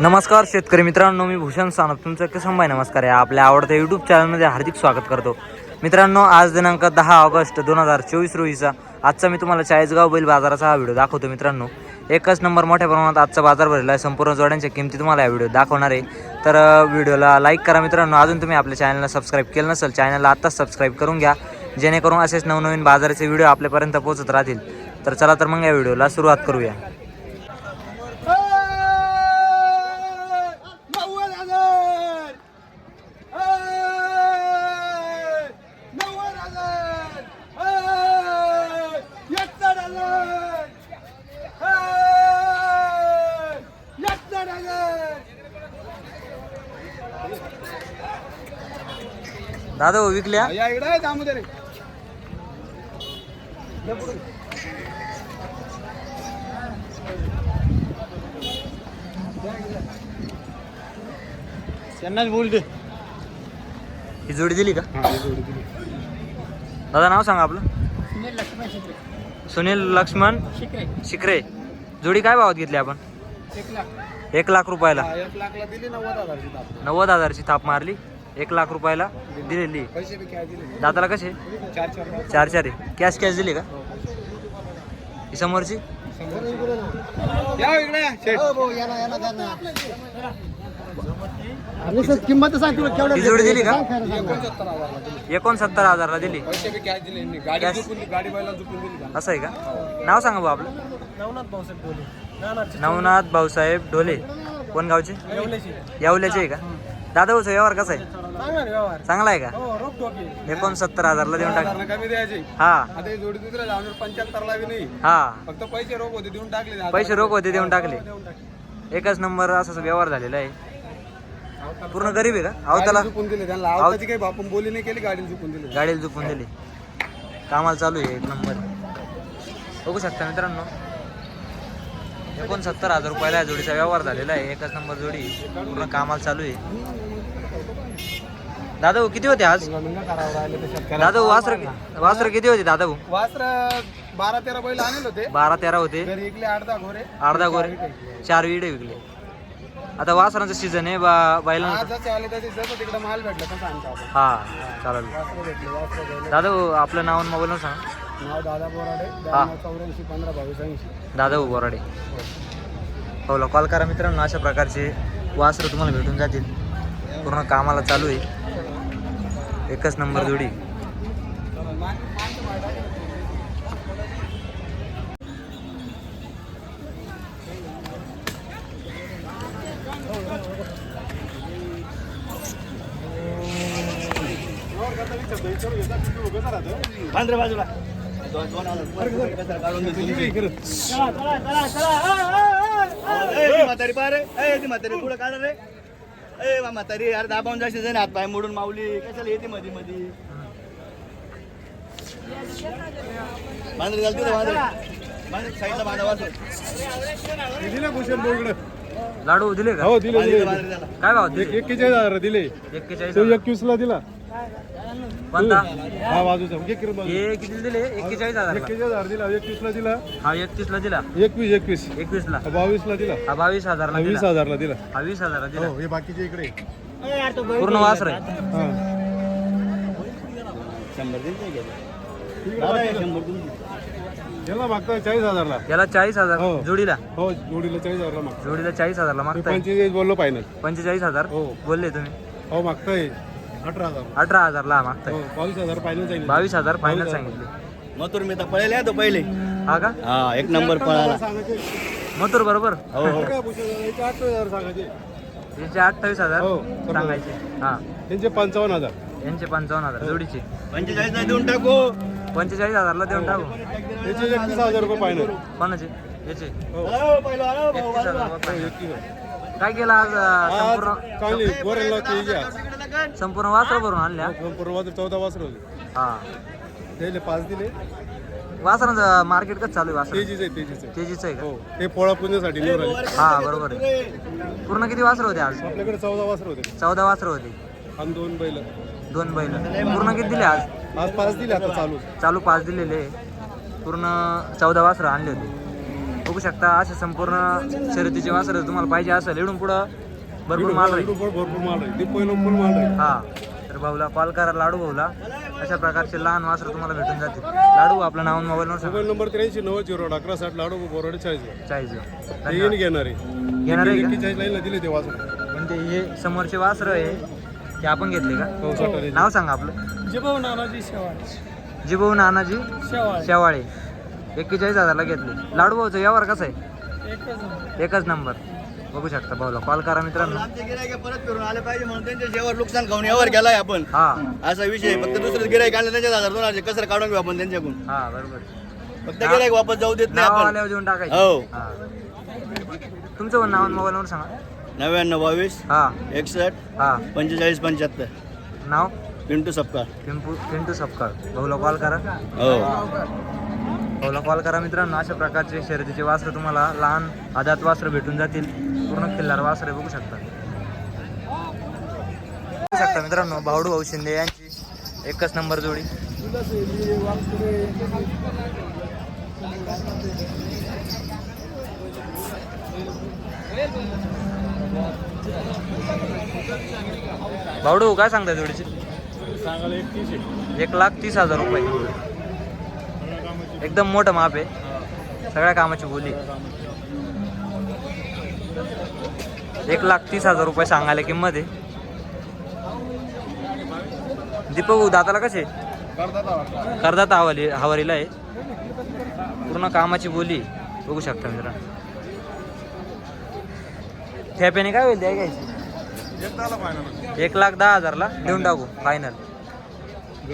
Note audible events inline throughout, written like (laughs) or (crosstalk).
नमस्कार शेतकरी मित्रांनो मी भूषण सानप. तुमचं कसं बाय नमस्कार आहे? आपल्या आवडत्या यूट्यूब चॅनलमध्ये हार्दिक स्वागत करतो. मित्रांनो आज दिनांक दहा ऑगस्ट दोन हजार चोवीस रोजीचा आजचा मी तुम्हाला चाळीसगाव बैल बाजाराचा हा व्हिडिओ दाखवतो मित्रांनो. एकच नंबर मोठ्या प्रमाणात आजचा बाजार भरलेला आहे. संपूर्ण जोड्यांच्या किमती तुम्हाला या व्हिडिओ दाखवणार आहे. तर व्हिडिओला लाईक करा मित्रांनो. अजून तुम्ही आपल्या चॅनलला सबस्क्राईब केलं नसेल चॅनलला आत्ताच सबस्क्राईब करून घ्या. जेणेकरून असेच नवनवीन बाजाराचे व्हिडिओ आपल्यापर्यंत पोहोचत राहतील. तर चला तर मग या व्हिडिओला सुरुवात करूया नव्वद हजार नव्वद हजार एकाहत्तर हजार एकाहत्तर हजार दादा हो, विकल्या? या इकडे आहे दामोदर त्यांनाच बोलते ही जोडी दिली का? दादा नाव सांगा आपलं. सुनील लक्ष्मण शिकरे. जोडी काय भावात घेतली आपण? एक लाख. एक लाख रुपयाला. एक लाखला दिली नव्वद हजारची दाम नव्वद हजारची थाप मारली. एक लाख रुपयाला दिलेली. पैसे बी काय दिले दादाला कसे? चार चार. चार चार आहे. कॅश कॅश दिली का? ही समोरची? या इकडे. या, शेठ. किंमत सांग तुला केवढं जोडी दिली का? एकोणसत्तर हजारला दिली. एकोणसत्तर हजारला दिली. पैसे बी कॅश दिले यांनी. गाडी Cash. झुकून गाडी बैला झुकून दिली का? असं आहे का? नाव सांगा भाऊ आपलं. नवनाथ भाऊसाहेब बोले नवनाथ भाऊसाहेब ढोले. कोण गावचे? यावल्याचे आहे का? दादा भाऊचा व्यवहार कसा आहे? चांगला व्यवहार? चांगला आहे का? हो रोख टोके एकोणसत्तर हजारला देऊन टाक. कमी द्यायचे. हा. आता ही जोडी दुसऱ्या जाऊन पंच्याहत्तर ला बी नाही. हा. फक्त पैसे रोख होते देऊन टाकले. पैसे रोख होते देऊन टाकले. देऊन टाकले. एकच नंबर असा व्यवहार झालेला आहे. पूर्ण गरीब आहे का? अवताला गाडी झुकून दिले त्यांना. आवताची काही आपण बोली नाही केली गाडी झुकून दिली. गाडीला झुकून दिली. कामाला चालू आहे एक नंबर. बघू शकता मित्रांनो. एकोणसत्तर हजार रुपयाला या जोडीचा व्यवहार झालेला आहे. एकच नंबर जोडी पूर्ण कामाला चालू आहे. दादा भाऊ किती होते आज. दादा भाऊ वासर वासर किती होते दादा भाऊ वासर बारा तेरा बैल आणले होते. बारा तेरा होते. घरी इकले आठ दहा घोरे अर्धा गोरे चार विडे विकले. आता वासरांचं सीझन आहे बा बैलांचं आज जसे आले तसे जसं तिकडे माल भेटला तसं आणतो आपण हा चालेल. वासरं भेटले वासरं बैल दादा आपलं नाव आणि मोबाईल नंबर सांगा. नाव दादा बोराडे ब्याण्णव चौऱ्याऐंशी पंधरा बावीस ऐंशी दादा बोराडे. हो कॉल करा मित्रांनो अशा प्रकारचे वासरं तुम्हाला भेटून जातील. पूर्ण कामाला चालू आहे. एकच नंबर जोडी. म्हातारी पारे ए ती म्हातारी पुढे काढ रे. ए म्हातारी अरे दाबावून जायचे जण हात पाय मोडून माऊली. कशाला येते मध्ये मध्ये बांधरी घालते रे बांधरी बांधरी साईडला बांधा वाचून लाडू दिले का? हो दिले दिले काय भाव दिले? एक्केचाळीस हजार दिले. एक्केचाळीस. एकवीस ला दिला. कोणता? हा बाजूचा घे किरण बाजू. हे किती दिले? एक्केचाळीस हजार हजार दिला एकवीस ला दिला. हा एकतीस ला दिला. एकवीस एकवीस. एकवीस ला बावीस ला दिला. हा बावीस हजार ला वीस दिला. हजारला दिला. हा वीस हजार दिला. हो हे बाकीचे इकडे. पूर्ण वासर आहे हा. याला मागता चाळीस हजारला. याला चाळीस हजार. हो. जोडीला? हो जोडीला चाळीस हजारला मागता जोडीला चाळीस हजारला मागताय. पंचेचाळीस बोललो फायनल पंचेचाळीस हजार? हो. बोलले तुम्ही. हो मागताय. अठरा हजार. अठरा हजारला मागताय. हो बावीस हजार फायनल सांगितलं. बावीस हजार फायनल. सांगितले. मथुर मी तर पळेल तो पहिले. हा का? हा एक नंबर पळाला. सांगायचे मथुर बरोबर? हो हो. काय भूषण याचे आठ हजार सांगायचे यांचे अठ्ठावीस हजार हो. सांगायचे. हा. त्यांचे पंचावन्न हजार. यांचे पंचावन्न हजार जोडीचे. पंचेचाळीस नाही देऊन टाकू. पंचेचाळीस हजारला देऊन टाकू. याचे एकतीस हजार रुपये फायनल कोणाचे? याचे. हो. हॅलो, पहिलं, हॅलो, भाऊ, एकतीस हजार बाजूला. रुपये final. एकतीस हजार. काय केलं आज अं, संपूर्ण? चांगली गोरेला ते घ्या. संपूर्ण वासर भरून आणल्या. पूर्व चौदा वासर होते. हा. त्याले पाच दिले. वासरांचं मार्केट कसं चालू आहे वासर तेजीच आहे तेजीच आहे. तेजीचं आहे हो. ते पोळा पुण्यासाठी निवड आली का हा बरोबर आहे. पूर्ण किती वासर होते आज? आपल्याकडे चौदा वासर होते. चौदा वासर होते. आणि दोन बैल. दोन बैल. पूर्ण किती दिले आज? आज पाच दिले आता चालू. चालू पाच दिलेले. पूर्ण चौदा वासरं आणले होते. बघू शकता असे संपूर्ण शर्यतीचे वासर तुम्हाला पाहिजे असेल इडून पुढं भरपूर माल राहील. भरपूर माल आहे. ते पहिलं फुल माल आहे. हा तर भाऊला कॉल करा लाडू भाऊला. अशा प्रकारचे लहान वासर तुम्हाला भेटून जातील. लाडू भाऊ, आपलं नाव मोबाईल नंबर मोबाईल नंबर त्र्याऐंशी नव्वद झिरो अकरा साठ लाडू बोराडे चाळीस चाळीस येईन घेणार. आहे घेणार आहे लाईनला दिले ते वाचून म्हणजे हे समोरचे वासर आहे ते आपण घेतले का? चौसष्ट नाव सांगा आपलं. जिभाऊ नानाजी शेवाळ. जिभाऊ नानाजी शेवाळ. शेवाळे. एक्केचाळीस हजारला घेतले. लाडू भाऊचा व्यवहार कसा आहे? एकच नंबर. बघू शकता भाऊला कॉल करा मित्रांनो. आमचे गिरायक परत फिरून आले पाहिजे म्हणून त्यांच्या जेवर नुकसान खाऊन यावर गेलाय आपण. हा. असा विषय. फक्त दुसरं गिरायक आणलं त्यांच्या हजार दोन हजार कसं काढून घेऊ आपण त्यांच्याकडून. हा बरोबर. फक्त गिरायक वापस जाऊ देत नाही नाव आपण. आल्यावर देऊन टाकायचं. हो. हा. तुमचं नाव मोबाईल नंबर सांगा. नव्याण्णव बावीस हा. एकसष्ट हा. पंचेचाळीस पंच्याहत्तर. नाव? पिंटू सपकाळ. पिंपू पिंटू सपकाळ. भाऊला कॉल करा. हो. भाऊला कॉल करा मित्रांनो. अशा प्रकारचे शर्यतीचे वासरं तुम्हाला लहान आदात वासरं भेटून जातील. पूर्ण किल्लार वासरे बघू शकता. बघू शकता मित्रांनो भावडू भाऊ शिंदे यांची एकच नंबर जोडी. भावडू काय सांगता जोडीची? एक लाख तीस हजार रुपये. एकदम मोठं माप आहे. सगळ्या कामाची बोली. एक लाख तीस हजार रुपये सांगायला किंमत आहे. दीपक भाऊ दाताला कसे करदात हवाली हवारीला आहे. पूर्ण कामाची बोली. बघू शकता मित्रांनो. ठेप्याने काय होईल? द्या घ्यायची? एक लाख दहा हजारला देऊन टाकू फायनल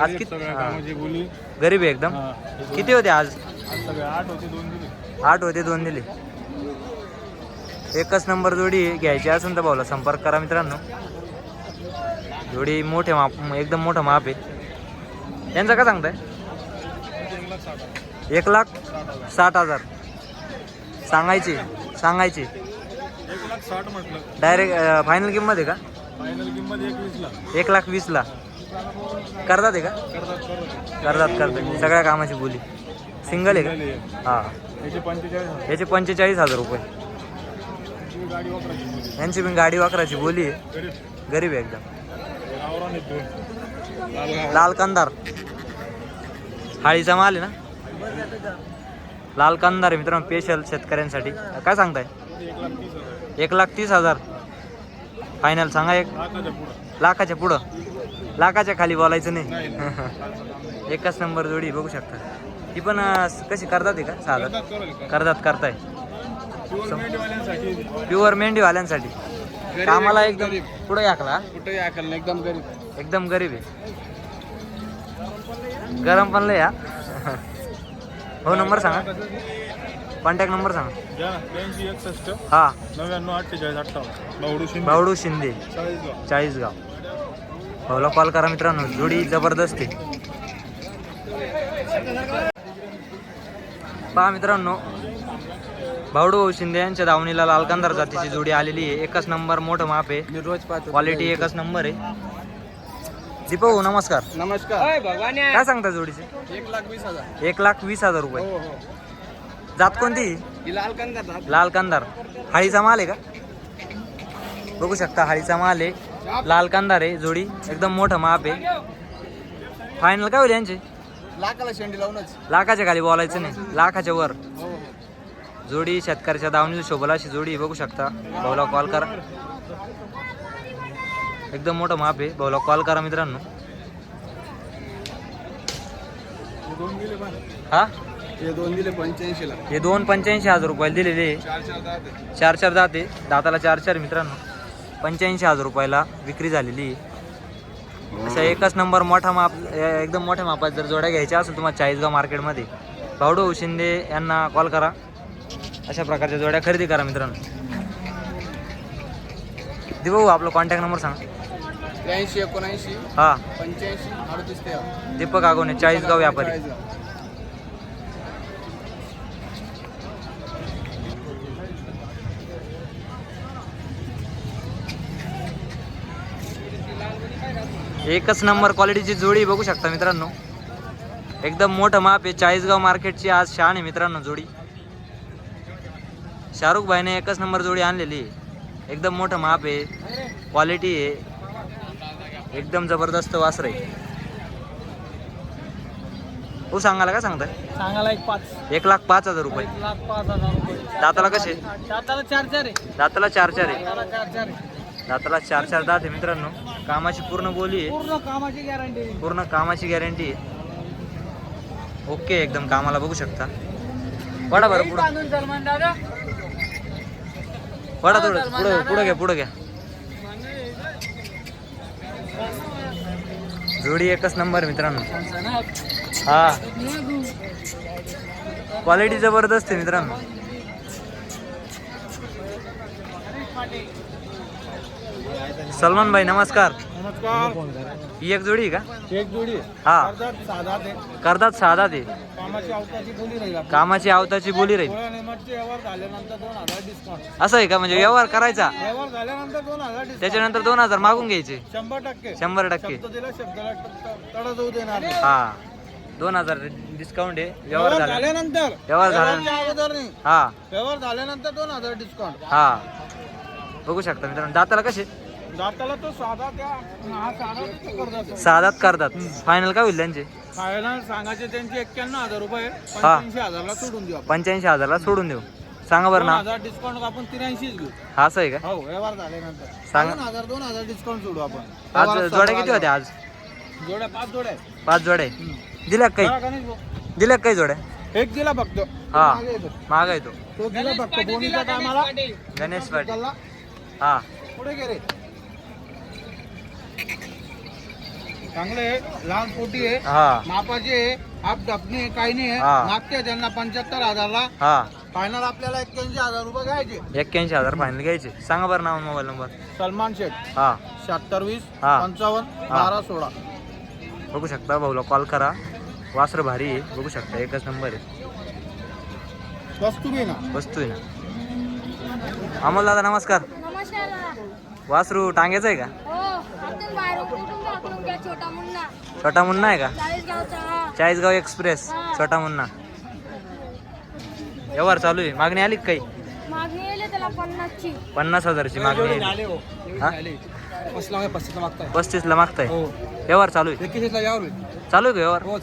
आज किती. कामाची बोली. गरीब आहे एकदम. किती होते आज? सगळे आठ होते दोन दिले. आठ होते दोन दिले. एकच नंबर जोडी घ्यायची असेल तर भाऊला संपर्क करा मित्रांनो. जोडी मोठे माप एकदम मोठं माप आहे. यांचं काय सांगताय? एक लाख साठ हजार. सांगायची सांगायची. डायरेक्ट फायनल किंमत आहे का? फायनल किंमत एक लाख वीसला. करतात आहे का? करतात करतात. सगळ्या कामाची बोली. सिंगल आहे का? हां. याचे पंचेचाळीस हजार. रुपये. यांची पण गाडी वाकराची बोली आहे. गरीब आहे एकदम. लाल कंदार. हाळीचा माल आहे ना? लाल कंदार आहे मित्रांनो स्पेशल शेतकऱ्यांसाठी. काय सांगताय? एक लाख तीस हजार. फायनल सांगा एक. लाखाच्या पुढं. लाखाच्या खाली बोलायचं नाही. (laughs) एकच नंबर जोडी बघू शकता. ती पण कशी करतात आहे का? साधं? करतात करताय. प्युअर मेंढीवाल्यांसाठी. कामाला एकदम पुढे याकला? ऐकायला नाही, एकदम गरीब. एकदम गरीब आहे. गरम पण लय हा. हो नंबर सांगा. कॉन्टॅक्ट नंबर सांगा. ब्याऐंशी एकसष्ट हा. नव्याण्णव अठ्ठेचाळीस अठ्ठावन्न. नवडू शिंदे. बावडू शिंदे. चाळीसगाव. चाळीसगाव. भाऊला कॉल करा मित्रांनो. जोडी जबरदस्त आहे. पहा मित्रांनो भावडू भाऊ शिंदे यांच्या दावणीला लालकांदार जातीची जोडी आलेली आहे. एकच नंबर मोठं माप आहे. मी रोज पाहतो. क्वालिटी एकच नंबर आहे. दीपक भाऊ नमस्कार. नमस्कार. काय सांगता जोडीचे? एक लाख वीस हजार. एक लाख वीस हजार रुपये. हो हो. जात कोणती? ही लाल कंदार लाल कंदार. हाळीचा माल आहे का? बघू शकता हाळीचा माल आहे. लाल कंदार आहे जोडी. एकदम मोठं माप आहे. फायनल काय होईल यांचे? लाखाला शेंडी लावूनच. लाखाच्या खाली बोलायचं नाही. लाखाच्या वर. हो हो. जोडी शेतकऱ्याच्या दावणीला शोभला अशी जोडी बघू शकता. भाऊला कॉल करा. एकदम मोठं माप आहे. भाऊला कॉल करा मित्रांनो. दोन दिले पण. हा? हे दोन दिले हे दोन पंच्याऐंशी हजार रुपयाला दिलेले. आहे. चार चार दहा ते. चार चार दाते दाताला चार चार मित्रांनो. पंच्याऐंशी हजार रुपयाला विक्री झालेली. अशा एकच नंबर मोठा माप एकदम मोठ्या मापात जर जोड्या घ्यायच्या असेल तुम्हाला चाळीसगाव मार्केटमध्ये भावडो शिंदे यांना कॉल करा. अशा प्रकारच्या जोड्या खरेदी करा मित्रांनो. दिभाऊ आपला कॉन्टॅक्ट नंबर सांगा. त्र्याऐंशी एकोणऐंशी हा. पंच्याऐंशी अडतीस तेरा. दीपक आगोने चाळीसगाव व्यापारी. एकच नंबर क्वालिटीची जोडी बघू शकता मित्रांनो. एकदम मोठं माप आहे. चाळीसगाव मार्केटची आज शान आहे मित्रांनो जोडी. शाहरुख भाईने एकच नंबर जोडी आणलेली आहे. एकदम मोठं माप आहे. क्वालिटी आहे. एकदम जबरदस्त वासर आहे. हो सांगायला काय सांगताय? सांगायला एक पाच. एक लाख पाच हजार रुपये. दाताला कसे? दाताला चार चार आहे. दाताला चार चार आहे. दाताला चार चार आहे. दाताला चार चार दात आहे मित्रांनो. कामाची पूर्ण बोली आहे. पूर्ण कामाची गॅरंटी पूर्ण कामाची गॅरंटी आहे. ओके एकदम कामाला बघू शकता. वडा बरं पुढं. बांधून सलमान दादा. वडा थोडं पुढं पुढं घ्या पुढं घ्या जोडी एकच नंबर मित्रांनो. हा. क्वालिटी जबरदस्त आहे मित्रांनो. सलमान भाई नमस्कार. नमस्कार. ही एक जोडी आहे का? एक जोडी हा. अर्धात साधा ते. करतात साधा ते. कामाची अवताची बोली राहील आपली. कामाची आवताची बोली राहील. गोळ्या नेमाटचे व्यवहार झाल्यानंतर दोन हजार डिस्काउंट असं आहे का? म्हणजे व्यवहार करायचा. व्यवहार झाल्यानंतर दोन हजार डिस्काउंट त्याच्यानंतर दोन हजार मागून घ्यायचे. शंभर टक्के. शंभर टक्के. शब्द दिला शब्दाला ट- तडा जाऊ देणार नाही. हा. दोन हजार डिस्काउंट आहे. व्यवहार व्यवहार झाला. झाल्यानंतर. व्यवहार झाला- व्यवहारच्या अगोदर नाही. हा. व्यवहार झाल्यानंतर दोन हजार डिस्काउंट हा. बघू शकता मित्रांनो. दाताला कसे? जाताला तो साधा त्या हा साधा ते करतात. साधात करतात. फायनल काय होईल त्यांचे? फायनल सांगायचे त्यांचे एक्क्याण्णव हजार रुपये. पंच्याऐंशी हजारला सोडून देऊ आपण. पंच्याऐंशी हजारला सोडून देऊ. सांगा बरं दोन ना हजार डिस्काउंट आपण त्र्याऐंशीच घेऊ. हा असं आहे का? हो व्यवहार झाल्यानंतर. सांगा. दोन हजार दोन हजार डिस्काउंट सोडू आपण. आज व्यवहार जोड्या किती होत्या आज. जोड्या पाच जोड्या आहेत. पाच जोड्या आहे. दिल्या का काही? गणेश भाऊ. दिल्या का काही जोड्या? एक दिला फक्त. हा. मागे येतो. महाग आहे तो तो दिला फक्त. टायमाला गणेश पाटील. हा. पुढे गे रे. चांगले आहे, लहान पोटी आहे हा. मापाचे आहे आप आहे काही नाही हा. आहे मागते त्यांना पंच्याहत्तर हजारला. हा. फायनल आपल्याला एक्क्याऐंशी हजार रुपये घ्यायचे. एक्क्याऐंशी हजार फायनल घ्यायचे. सांगा बरं नाव मोबाईल नंबर सलमान शेख हा. शहात्तर वीस हा. पंचावन्न हा. बारा सोळा. बघू शकता भाऊला कॉल करा. वासर भारी आहे. बघू शकता एकच नंबर आहे. वस्तू घे ना. वस्तू आहे ना. अमोल दादा नमस्कार. नमस्कार. वासरू टांग्याचं आहे का हो आपण बाहेर कुठून दाखवून घ्या छोटा मुन्ना. छोटा मुन्ना आहे का? हा. चाळीसगाव एक्सप्रेस छोटा मुन्ना. व्यवहार चालू आहे. मागणी आली का काही? पन्नास हजारची मागणी आली. हो. हा? पस्तीस ला मागताय. हो. व्यवहार चालू आहे. चालू आहे का व्यवहार? हो